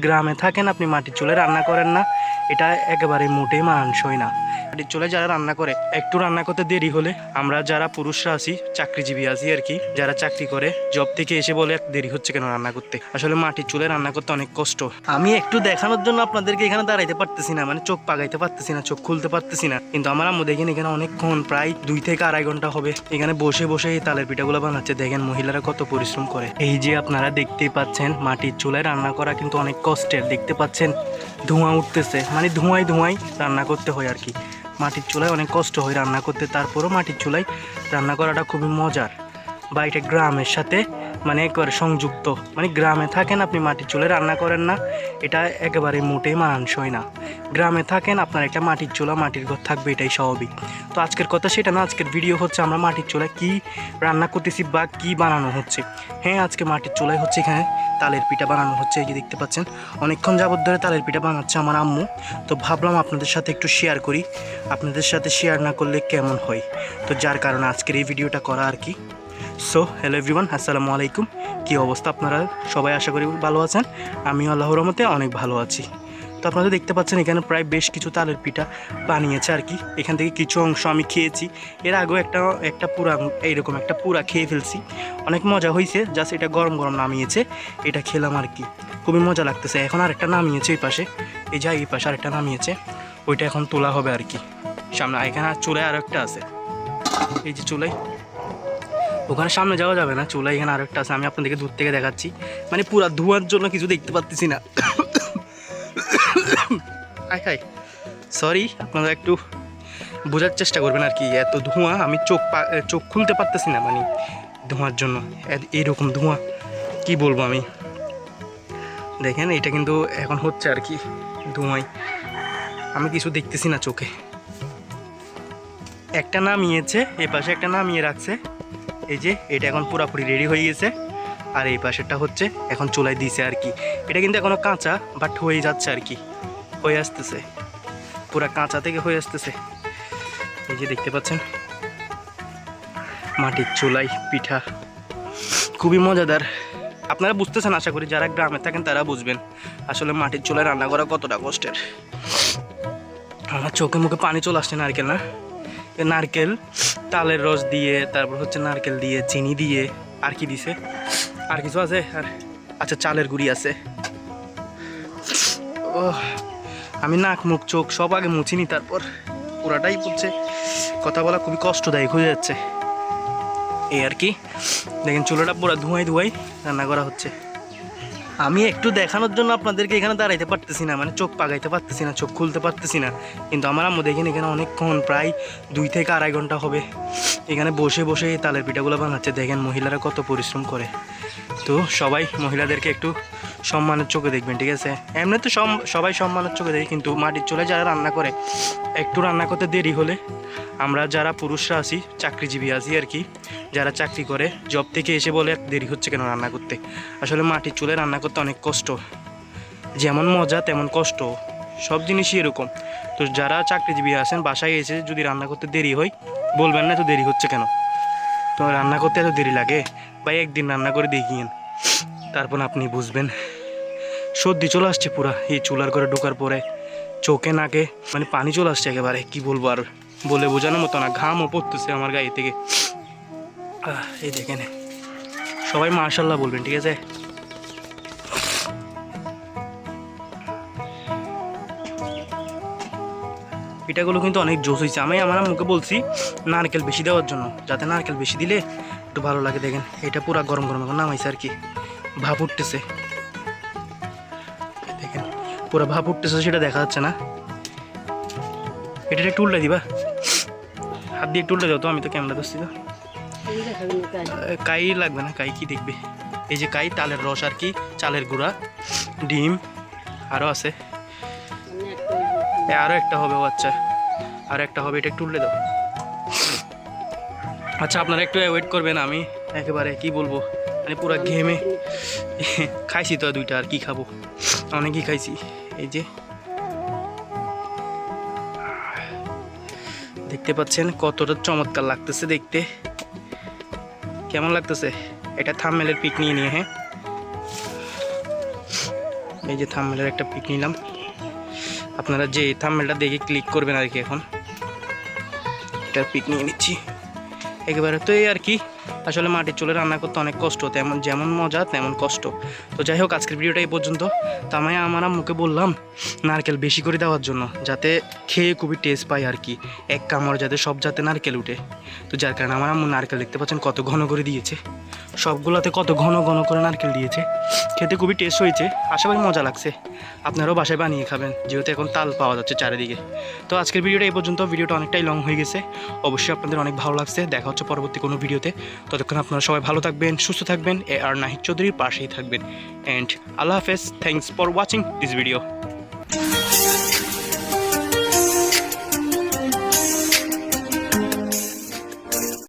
গ্রামে থাকেন আপনি মাটির চুলে রান্না করেন না। এটা একেবারে মোটেই মানানসই না। মাটির চুলে যারা রান্না করে, একটু রান্না করতে দেরি হলে আমরা যারা পুরুষরা আছি, চাকরিজীবী আছি আর কি, যারা চাকরি করে জব থেকে এসে বলে দেরি হচ্ছে কেন রান্না করতে? আসলে মাটির চুলে রান্না করতে অনেক কষ্ট। আমি একটু দেখানোর জন্য আপনাদেরকে এখানে দাঁড়াইতে পারতেছি না মানে চোখ পাগাইতে পারতেছি না, চোখ খুলতে পারতেছি না। কিন্তু আমার আম্মু দেখেন এখানে অনেকক্ষণ, প্রায় দুই থেকে আড়াই ঘণ্টা হবে। এখানে বসে বসে এই তালের পিঠাগুলো বানাচ্ছে। দেখেন মহিলারা কত পরিশ্রম করে। এই যে আপনারা দেখতেই পাচ্ছেন, মাটির চুলায় রান্না করা কিন্তু অনেক কষ্টের। দেখতে পাচ্ছেন, ধোঁয়া উঠতেছে মানে ধোঁয়ায় ধোঁয়ায় রান্না করতে হয় আর কি। মাটির চুলায় অনেক কষ্ট হয় রান্না করতে, তারপরও মাটির চুলায় রান্না করাটা খুবই মজার। বা এটা গ্রামের সাথে মানে একবারে সংযুক্ত। মানে গ্রামে থাকেন আপনি, মাটির চুলায় রান্না করেন না, এটা একেবারে মোটেই মানানসই না। গ্রামে থাকেন, আপনার একটা মাটির চুলা, মাটির ঘর থাকবে, এটাই স্বাভাবিক। তো আজকের কথা সেটা না, আজকের ভিডিও হচ্ছে আমরা মাটির চুলায় কি রান্না করতেছি বা কি বানানো হচ্ছে। হ্যাঁ আজকে মাটির চুলাই হচ্ছে এখানে তালের পিঠা বানানো হচ্ছে, এই যে দেখতে পাচ্ছেন। অনেকক্ষণ যাবত ধরে তালের পিঠা বানাচ্ছে আমার আম্মু। তো ভাবলাম আপনাদের সাথে একটু শেয়ার করি। আপনাদের সাথে শেয়ার না করলে কেমন হয়? তো যার কারণে আজকের এই ভিডিওটা করা আর কি। সো হ্যালো এভরিওয়ান আসসালামু আলাইকুম। কী অবস্থা আপনারা? সবাই আশা করি ভালো আছেন। আমিও আল্লাহ রহমতে অনেক ভালো আছি। তো আপনারা দেখতে পাচ্ছেন, এখানে প্রায় বেশ কিছু তালের পিঠা বানিয়েছে আর কি। এখান থেকে কিছু অংশ আমি খেয়েছি। এর আগেও একটা একটা পুরা, এইরকম একটা পুরা খেয়ে ফেলছি। অনেক মজা হয়েছে জাস্ট এটা গরম গরম নামিয়েছে। এটা খেলাম আর কি। খুবই মজা লাগতেছে। এখন আরেকটা নামিয়েছে এই পাশে। এই যা, এই পাশে আরেকটা নামিয়েছে। ওইটা এখন তোলা হবে আর কি। সামনে, এখানে আর চুলায় আরও একটা আছে। এই যে চুলাই ওখানে সামনে যাওয়া যাবে না, চুলা এখানে আরেকটা আছে, আমি আপনাদেরকে দূর থেকে দেখাচ্ছি। মানে পুরা ধোঁয়ার জন্য কিছু দেখতে পাচ্ছি না। আয় হাই। সরি আপনারা একটু বোঝার চেষ্টা করবেন আর কি, এত ধোঁয়া, আমি চোখ চোখ খুলতে পারতেছি না মানে ধোঁয়ার জন্য। এ- এইরকম ধোঁয়া, কি বলব আমি? দেখেন, এটা কিন্তু এখন হচ্ছে আর কি, ধোঁয়ায়। আমি কিছু দেখতেছি না চোখে। একটা নামিয়েছে এই পাশে একটা নামিয়ে রাখছে। এই যে, এটা এখন পুরাপুরি রেডি হয়ে গেছে। আর এই পাশেরটা হচ্ছে, এখন চুলাই দিয়েছে আর কি। এটা কিন্তু এখনও কাঁচা বাট হয়ে যাচ্ছে আর কি। হয়ে আসতেছে। পুরা কাঁচা থেকে হয়ে আসতেছে। এই যে দেখতে পাচ্ছেন, মাটির চুলাই পিঠা। খুবই মজাদার। আপনারা বুঝতেছেন, আশা করি যারা গ্রামে থাকেন তারা বুঝবেন, আসলে মাটির চুলায় রান্না করা কতটা কষ্টের। আমার চোখে মুখে পানি চলে আসছে নারকেল, না? নারকেল, তালের রস দিয়ে, তারপর হচ্ছে নারকেল দিয়ে, চিনি দিয়ে, আর কি দিছে? আর কিছু আছে? আর আচ্ছা চালের গুঁড়ি আছে। ও আমি নাক, মুখ, চোখ সব আগে মুছিনি, তারপর পুরাটাই পড়ছে। কথা বলা খুবই কষ্টদায়ক হয়ে যাচ্ছে। এই আর কি। দেখেন, চুলোটা পুরো ধোঁয়াই ধোঁয়াই রান্না করা হচ্ছে। আমি একটু দেখানোর জন্য আপনাদেরকে এখানে দাঁড়াইতে পারতেছি না মানে চোখ পাগাইতে পারতেছি না, চোখ খুলতে পারতেছি না। কিন্তু আমার আম্মু দেখেন, এখানে অনেকক্ষণ, প্রায় দুই থেকে আড়াই ঘণ্টা হবে। এখানে বসে বসে তালের পিঠাগুলো বানাচ্ছে। দেখেন মহিলারা কত পরিশ্রম করে। তো সবাই মহিলাদেরকে একটু সম্মানের চোখে দেখবেন, ঠিক আছে? এমনি তো সবাই সম্মানের চোখে দেখে, কিন্তু মাটির চুলায় যারা রান্না করে, একটু রান্না করতে দেরি হলে আমরা যারা পুরুষরা আছি, চাকরিজীবী আছি আর কি, যারা চাকরি করে জব থেকে এসে বলে দেরি হচ্ছে কেন রান্না করতে? আসলে মাটির চুলায় রান্না করতে অনেক কষ্ট। যেমন মজা, তেমন কষ্ট। সব জিনিসই এরকম। তো যারা চাকরিজীবী আছেন, বাসায় এসে যদি রান্না করতে দেরি হয়, বলবেন না এত দেরি হচ্ছে কেন? তো রান্না করতে এত দেরি লাগে? বা একদিন রান্না করে দেখিয়েন। তারপর আপনি বুঝবেন। সর্দি চলে আসছে পুরা। এই চুলার করে ঢোকার পরে চোখে নাকে মানে পানি চলে আসছে একেবারে, কি বলব আর বলে বোঝানোর মতো না, ঘামও পড়তেছে আমার গায়ে থেকে। এই দেখেন। সবাই মার্শাল্লাহ বলবেন, ঠিক আছে? পিঠাগুলো কিন্তু অনেক জোস হয়েছে আমি আমার মুখে বলছি, নারকেল বেশি দেওয়ার জন্য, যাতে নারকেল বেশি দিলে একটু ভালো লাগে, দেখেন। এটা পুরো গরম গরম এখন নামাইছে আর কি। ভাপ উঠতেছে। পুরো ভাপ উঠতেছে, সেটা দেখা যাচ্ছে না। এটা একটু দিবা। হাত দিয়ে একটু দাও তো, আমি তো ক্যামেরা ধরছি তো। কাই লাগবে না? কাই কি দেখবে? এই যে কাই, তালের রস আর কি, চালের গুঁড়া, ডিম আরও আছে। আরও একটা হবে ও আচ্ছা। আর একটা হবে, এটা একটু উল্টে দাও। আচ্ছা আপনারা একটু ওয়েট করবেন, আমি একেবারে কি বলব? মানে পুরো ঘেমে। খাইছি তো দুইটা, আর কি খাব? অনেকই খাইছি। এই যে। দেখতে পাচ্ছেন কতটা চমৎকার লাগতেছে দেখতে। কেমন লাগতেছে? এটা থামমেলের পিক নিয়ে নিয়ে হ্যাঁ। এই যে থাম্বেলের একটা পিক নিলাম। আপনারা যে থাম্বেলটা দেখে ক্লিক করবেন আর কি এখন। এটার পিক নিয়ে নিচ্ছি। একেবারে তো এই আর কি। আসলে মাটির চুলে রান্না করতে অনেক কষ্ট, তেমন যেমন মজা, তেমন কষ্ট। তো যাই হোক, আজকের ভিডিওটা এই পর্যন্ত। তো আমি আমার আম্মুকে বললাম, নারকেল বেশি করে দেওয়ার জন্য, যাতে খেয়ে খুবই টেস্ট পাই আর কি। এক কামড় যাতে সব যাতে নারকেল উঠে। তো যার কারণে আমার আম্মু নারকেল দেখতে পাচ্ছেন কত ঘন করে দিয়েছে। সবগুলোতে কত ঘন ঘন করে নারকেল দিয়েছে। খেতে খুবই টেস্ট হয়েছে, আশা করি মজা লাগছে। আপনারাও বাসায় বানিয়ে খাবেন, যেহেতু এখন তাল পাওয়া যাচ্ছে চারিদিকে। তো আজকের ভিডিওটা এই পর্যন্ত, ভিডিওটা অনেকটাই লং হয়ে গেছে। অবশ্যই আপনাদের অনেক ভালো লাগছে। দেখা হচ্ছে পরবর্তী কোনো ভিডিওতে। ততক্ষণ আপনারা সবাই ভালো থাকবেন, সুস্থ থাকবেন। এ আর নাহিদ চৌধুরীর পাশেই থাকবেন। অ্যান্ড আল্লাহ হাফেজ thanks for watching this video